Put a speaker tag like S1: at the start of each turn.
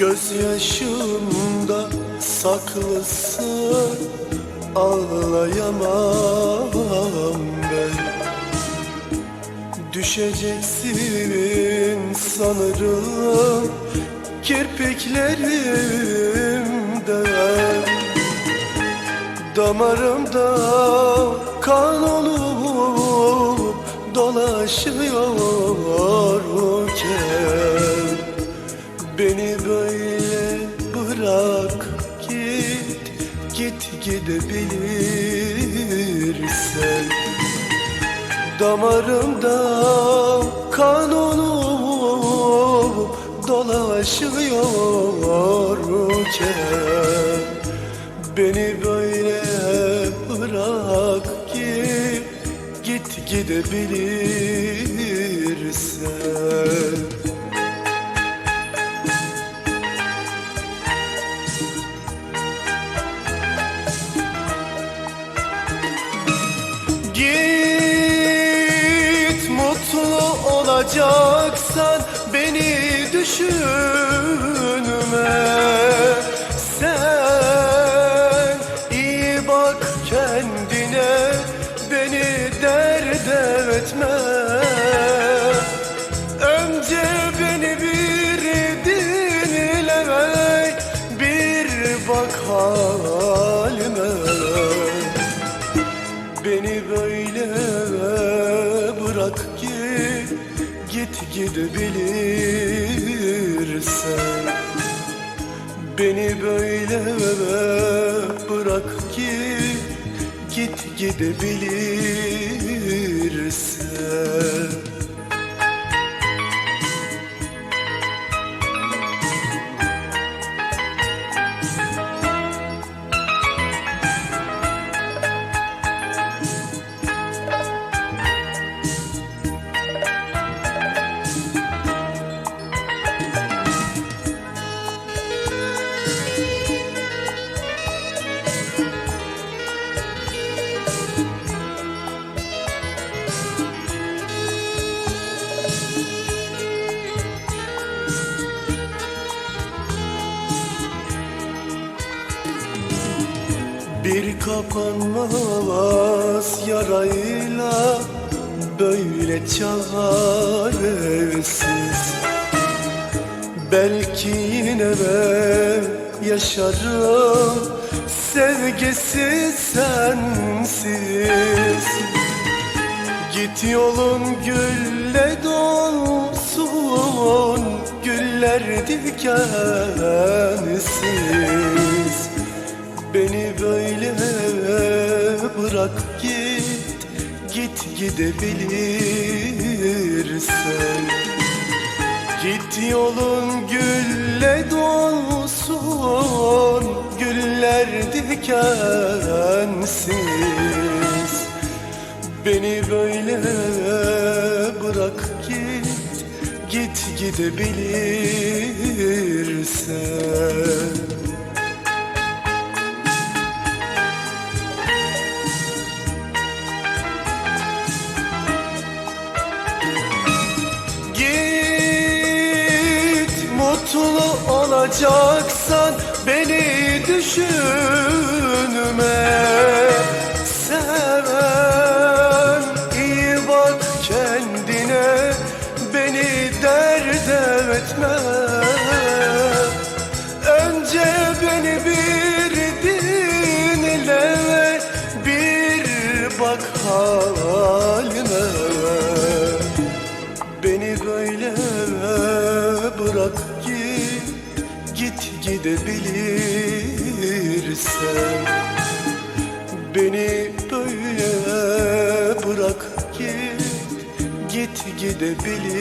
S1: Gözyaşımda saklısın Ağlayamam ben. Düşeceksin sanırım Kirpiklerimden. Damarımda kan olup dolaşıyorken Beni böyle bırak git, git gidebilirsen. Damarımda kan olup dolaşıyorken Beni böyle bırak git, git gidebilirsen olacaksan beni düşünme. Sen iyi bak kendine beni dert etme. Önce beni bir dinle bir bak halime git, gidebilirsen. Beni böyle bırak git, git gidebilirsen Bir kapanmaz yarayla böyle çaresiz. Belki yine ben yaşarım sevgisiz sensiz. Git yolun gülle dolsun güller dikensiz Beni böyle bırak git, git gidebilirsen. Git yolun gülle dolsun, güller dikensiz. Beni böyle bırak git, git gidebilirsen olacaksan beni düşünme. Seven iyi bak kendine beni dert etme. Önce beni bir dinle bir bak halime Beni böyle bırak git, git gidebilirsen. Beni böyle bırak git, git gidebilirsen